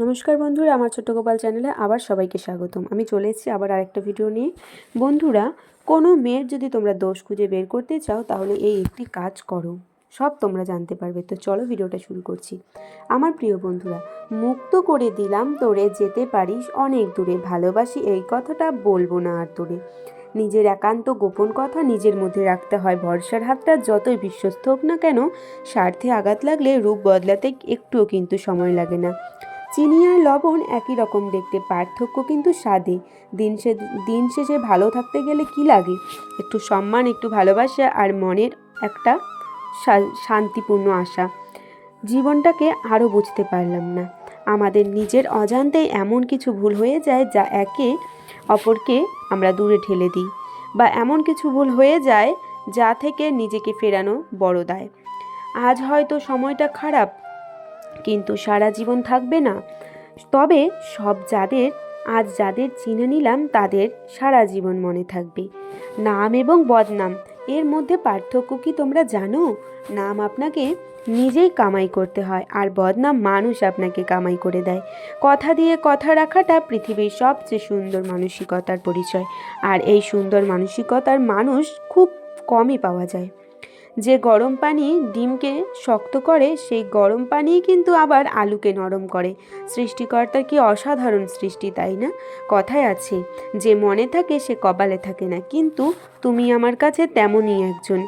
নমস্কার বন্ধুরা, আমার ছোট্ট গোপাল চ্যানেলে আবার সবাইকে স্বাগতম। আমি চলে এসেছি আবার আরেকটা ভিডিও নিয়ে। বন্ধুরা, কোনো মেয়ের যদি তোমরা দোষ খুঁজে বের করতে চাও, তাহলে এই একটি কাজ করো। সব তোমরা জানতে পারবে। তো চলো ভিডিওটা শুরু করছি। আমার প্রিয় বন্ধুরা, মুক্ত করে দিলাম তোরে, যেতে পারিস অনেক দূরে। ভালোবাসি এই কথাটা বলব না আর তোরে। নিজের একান্ত গোপন কথা নিজের মধ্যে রাখতে হয়। ভরসার হাতটা যতই বিশ্বস্ত হোক না কেন, স্বার্থে আঘাত লাগলে রূপ বদলাতে একটুও কিন্তু সময় লাগে না। চিনি আর লবণ একই রকম দেখতে, পার্থক্য কিন্তু স্বাদে। দিন সে, দিন শেষে ভালো থাকতে গেলে কি লাগে? একটু সম্মান, একটু ভালোবাসা আর মনের একটা শান্তিপূর্ণ আশা। জীবনটাকে আরও বুঝতে পারলাম না। আমাদের নিজের অজান্তেই এমন কিছু ভুল হয়ে যায় যা একে অপরকে আমরা দূরে ঠেলে দিই, বা এমন কিছু ভুল হয়ে যায় যা থেকে নিজেকে ফেরানো বড় দায়। আজ হয়তো সময়টা খারাপ কিন্তু সারা জীবন থাকবে না। তবে সব যাদের, আজ যাদের চিনে নিলাম তাদের সারা জীবন মনে থাকবে। নাম এবং বদনাম, এর মধ্যে পার্থক্য কি তোমরা জানো? নাম আপনাকে নিজেই কামাই করতে হয়, আর বদনাম মানুষ আপনাকে কামাই করে দেয়। কথা দিয়ে কথা রাখাটা পৃথিবীর সবচেয়ে সুন্দর মানসিকতার পরিচয়, আর এই সুন্দর মানসিকতার মানুষ খুব কমই পাওয়া যায়। যে গরম পানি ডিমকে শক্ত করে, সেই গরম পানিই কিন্তু আবার আলুকে নরম করে। সৃষ্টিকর্তার কি অসাধারণ সৃষ্টি, তাই না? কথায় আছে, যে মনে থাকে সে কপালে থাকে না। কিন্তু তুমি আমার কাছে তেমনই একজন।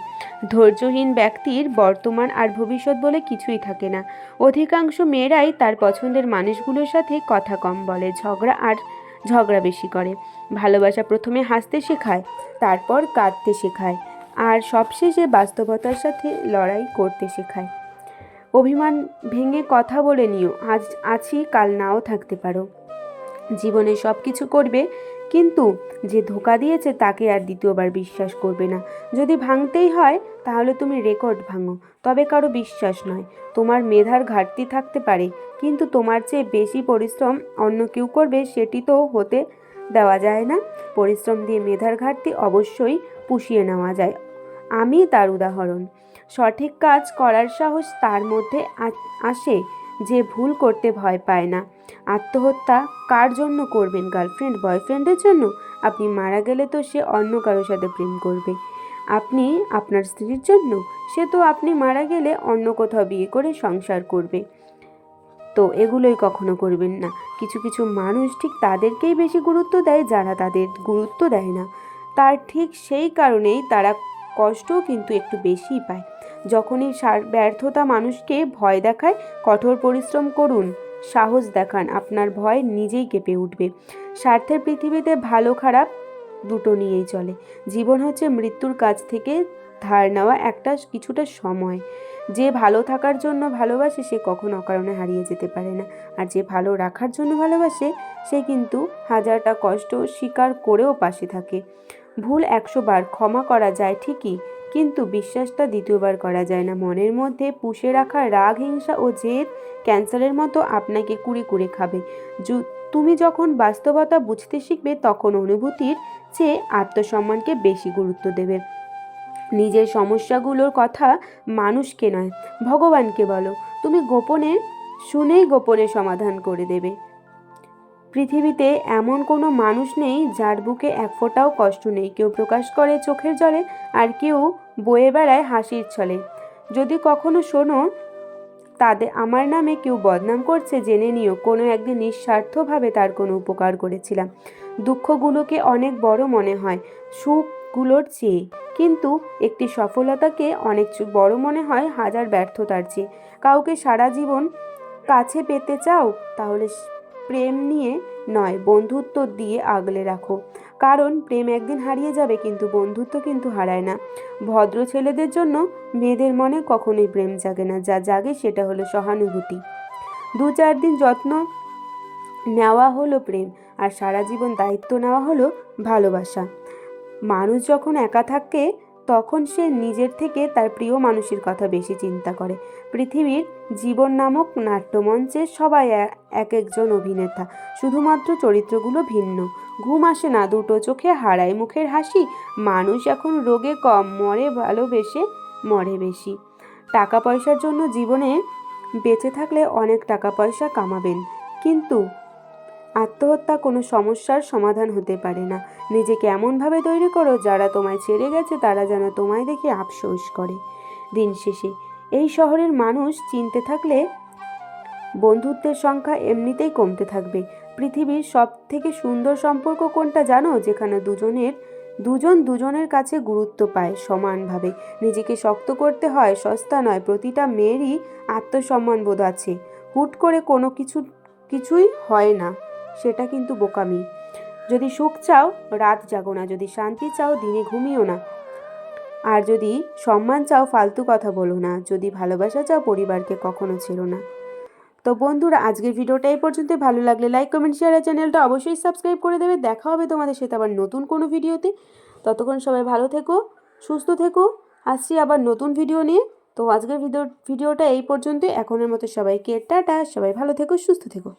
ধৈর্যহীন ব্যক্তির বর্তমান আর ভবিষ্যৎ বলে কিছুই থাকে না। অধিকাংশ মেয়েরাই তার পছন্দের মানুষগুলোর সাথে কথা কম বলে, ঝগড়া আর ঝগড়া বেশি করে। ভালোবাসা প্রথমে হাসতে শেখায়, তারপর কাঁদতে শেখায়। আর সবশেষে বাস্তবতার সাথে লড়াই করতে শেখায়। অভিমান ভেঙে কথা বলে নিও, আজ আছি, কাল নাও থাকতে পারো। জীবনে সব কিছু করবে, কিন্তু যে ধোকা দিয়েছে তাকে আর দ্বিতীয়বার বিশ্বাস করবে না। যদি ভাঙতেই হয়, তাহলে তুমি রেকর্ড ভাঙো, তবে কারও বিশ্বাস নয়। তোমার মেধার ঘাটতি থাকতে পারে, কিন্তু তোমার চেয়ে বেশি পরিশ্রম অন্য কেউ করবে, সেটি তো হতে দেওয়া যায় না। পরিশ্রম দিয়ে মেধার ঘাটতি অবশ্যই পুষিয়ে নেওয়া যায়। আমি তার উদাহরণ। সঠিক কাজ করার সাহস তার মধ্যে আসে যে ভুল করতে ভয় পায় না। আত্মহত্যা কার জন্য করবেন গার্লফ্রেন্ড বয়ফ্রেন্ডের জন্য? আপনি মারা গেলে তো সে অন্য কারোর সাথে প্রেম করবে। আপনি আপনার স্ত্রীর জন্য? সে তো আপনি মারা গেলে অন্য কোথাও বিয়ে করে সংসার করবে। তো এগুলোই কখনো করবেন না। কিছু কিছু মানুষ ঠিক তাদেরকেই বেশি গুরুত্ব দেয় যারা তাদের গুরুত্ব দেয় না। তার ঠিক সেই কারণেই তারা কষ্টও কিন্তু একটু বেশিই পায়। যখনই ব্যর্থতা মানুষকে ভয় দেখায়, কঠোর পরিশ্রম করুন, সাহস দেখান, আপনার ভয় নিজেই কেঁপে উঠবে। স্বার্থের পৃথিবীতে ভালো খারাপ দুটো নিয়েই চলে। জীবন হচ্ছে মৃত্যুর কাছ থেকে ধার নেওয়া একটা কিছুটা সময়। যে ভালো থাকার জন্য ভালোবাসে, সে কখনো অকারণে হারিয়ে যেতে পারে না। আর যে ভালো রাখার জন্য ভালোবাসে, সে কিন্তু হাজারটা কষ্ট স্বীকার করেও পাশে থাকে। ভুল একশো বার ক্ষমা করা যায় ঠিকই, কিন্তু বিশ্বাসটা দ্বিতীয়বার করা যায় না। মনের মধ্যে পুষে রাখা রাগ, হিংসা ও জেদ ক্যান্সারের মতো আপনাকে কুড়ে কুড়ে খাবে। তুমি যখন বাস্তবতা বুঝতে শিখবে, তখন অনুভূতির চেয়ে আত্মসম্মানকে বেশি গুরুত্ব দেবে। নিজের সমস্যাগুলোর কথা মানুষকে নয়, ভগবানকে বলো। তুমি গোপনে, শুনেই গোপনে সমাধান করে দেবে। পৃথিবীতে এমন কোনো মানুষ নেই যার বুকে এক ফোঁটাও কষ্ট নেই। কেউ প্রকাশ করে চোখের জলে আর কেউ বয়ে বেড়ায় হাসির ছলে। যদি কখনো শোনো তাদের আমার নামে কেউ বদনাম করছে, জেনে নিও, কোনো একদিন নিঃস্বার্থভাবে তার কোনো উপকার করেছিলাম। দুঃখগুলোকে অনেক বড় মনে হয়, সুখগুলোর চেয়ে। কিন্তু একটি সফলতাকে অনেক বড় মনে হয় হাজার ব্যর্থতার চেয়ে। কাউকে সারা জীবন কাছে পেতে চাও, তাহলে প্রেম নিয়ে নয়, বন্ধুত্ব দিয়ে আগলে রাখো। কারণ প্রেম একদিন হারিয়ে যাবে, কিন্তু বন্ধুত্ব কিন্তু হারায় না। ভদ্র ছেলেদের জন্য মেয়েদের মনে কখনোই প্রেম জাগে না। যা জাগে সেটা হলো সহানুভূতি। দু চার দিন যত্ন নেওয়া হলো প্রেম, আর সারা জীবন দায়িত্ব নেওয়া হলো ভালোবাসা। মানুষ যখন একা থাকে তখন সে নিজের থেকে তার প্রিয় মানুষের কথা বেশি চিন্তা করে। পৃথিবীর জীবন নামক নাট্যমঞ্চে সবাই এক একজন অভিনেতা, শুধুমাত্র চরিত্রগুলো ভিন্ন। ঘুম আসে না, দুটো চোখে হারায় মুখের হাসি, মানুষ এখন রোগে কম, মরে ভালোবেসে মরে বেশি। টাকা পয়সার জন্য জীবনে বেঁচে থাকলে অনেক টাকা পয়সা কামাবেন, কিন্তু আত্মহত্যা কোনো সমস্যার সমাধান হতে পারে না। নিজেকে এমনভাবে তৈরি করো যারা তোমায় ছেড়ে গেছে, তারা যেন তোমায় দেখে আফসোস করে। দিন শেষে, এই শহরের মানুষ চিনতে থাকলে বন্ধুত্বের সংখ্যা এমনিতেই কমতে থাকবে। পৃথিবীর সব থেকে সুন্দর সম্পর্ক কোনটা জানো? যেখানে দুজনের, দুজন দুজনের কাছে গুরুত্ব পায় সমানভাবে। নিজেকে শক্ত করতে হয়, সস্তা নয়। প্রতিটা মেয়েরই আত্মসম্মান বোধ আছে। হুট করে কোনো কিছু, কিছুই হয় না। সেটা কিন্তু বোকামি। যদি সুখ চাও, রাত জাগো না। যদি শান্তি চাও, দিনে ঘুমিও না। আর যদি সম্মান চাও, ফালতু কথা বলো না। যদি ভালোবাসা চাও, পরিবারকে কখনো ছেড়ো না। তো বন্ধুরা, আজকের ভিডিওটা এই পর্যন্ত। ভালো লাগলে লাইক কমেন্ট শেয়ার আর চ্যানেলটা অবশ্যই সাবস্ক্রাইব করে দেবে। দেখা হবে তোমাদের সাথে আবার নতুন কোনো ভিডিওতে। ততক্ষণ সবাই ভালো থেকো, সুস্থ থেকো। আসছি আবার নতুন ভিডিও নিয়ে। তো আজকের ভিডিও, ভিডিওটা এই পর্যন্তই। এখনের মতো সবাইকে টাটা। সবাই ভালো থেকো, সুস্থ থেকো।